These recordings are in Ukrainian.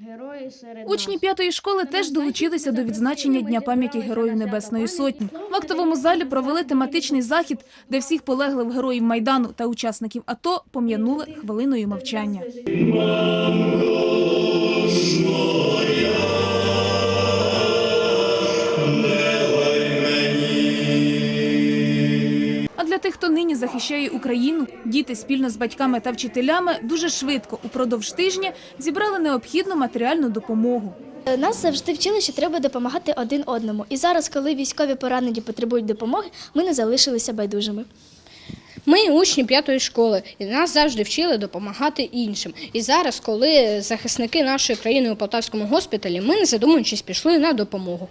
Герої серед Учні п'ятої школи теж долучилися до відзначення Дня пам'яті Героїв Небесної Сотні. В актовому залі провели тематичний захід, де всіх полеглих героїв Майдану та учасників АТО пом'янули хвилиною мовчання. Для тих, хто нині захищає Україну, діти спільно з батьками та вчителями дуже швидко упродовж тижня зібрали необхідну матеріальну допомогу. Нас завжди вчили, що треба допомагати один одному. І зараз, коли військові поранені потребують допомоги, ми не залишилися байдужими. Ми учні п'ятої школи, і нас завжди вчили допомагати іншим. І зараз, коли захисники нашої країни у Полтавському госпіталі, ми не задумуючись пішли на допомогу.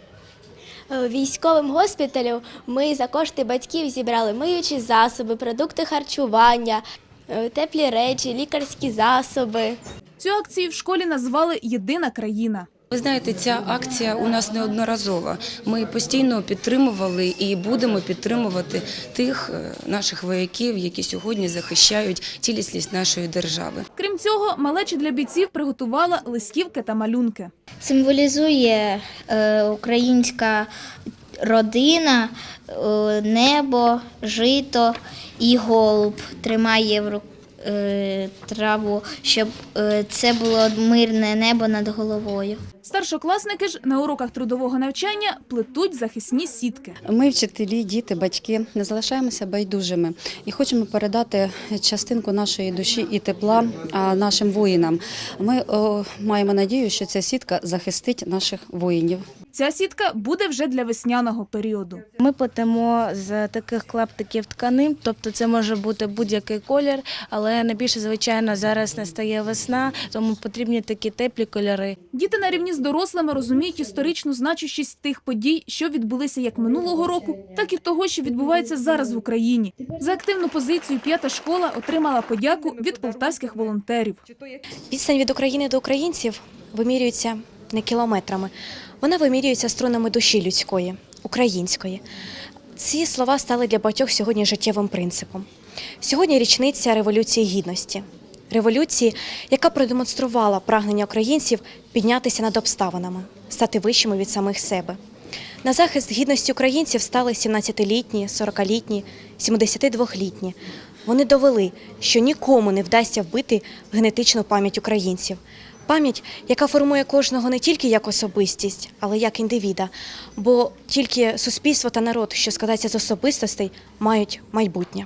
Е, Військовим госпіталю ми за кошти батьків зібрали миючі засоби, продукти харчування, е, теплі речі, лікарські засоби. Цю акцію в школі назвали Єдина країна. Ви знаєте, ця акція у нас неодноразова. Ми постійно підтримували і будемо підтримувати тих е, наших вояків, які сьогодні захищають цілісність нашої держави. Крім цього, малечі для бійців приготувала листівки та малюнки. символізує е, українська родина, е, небо, жито і голуб тримає в ру- е, траву, щоб це було мирне небо над головою. Старшокласники ж на уроках трудового навчання плетуть захисні сітки. Ми, вчителі, діти, батьки, не залишаємося байдужими і хочемо передати частинку нашої душі і тепла нашим воїнам. Ми о, маємо надію, що ця сітка захистить наших воїнів. Ця сітка буде вже для весняного періоду. Ми плетемо з таких клаптиків тканин, тобто це може бути будь-який колір, але найбільше, звичайно, зараз настає весна, тому потрібні такі теплі кольори. Діти на рівні з дорослими розуміють історичну значущість тих подій, що відбулися як минулого року, так і того, що відбувається зараз в Україні. За активну позицію п'ята школа отримала подяку від полтавських волонтерів. Відстань від України до українців вимірюється не кілометрами, вона вимірюється струнами душі людської, української. Ці слова стали для багатьох сьогодні життєвим принципом. Сьогодні річниця Революції Гідності. Революції, яка продемонструвала прагнення українців піднятися над обставинами, стати вищими від самих себе. На захист гідності українців стали 17-літні, 40-літні, 72-літні. Вони довели, що нікому не вдасться вбити генетичну пам'ять українців. Пам'ять, яка формує кожного не тільки як особистість, але як індивіда. Бо тільки суспільство та народ, що складається з особистостей, мають майбутнє.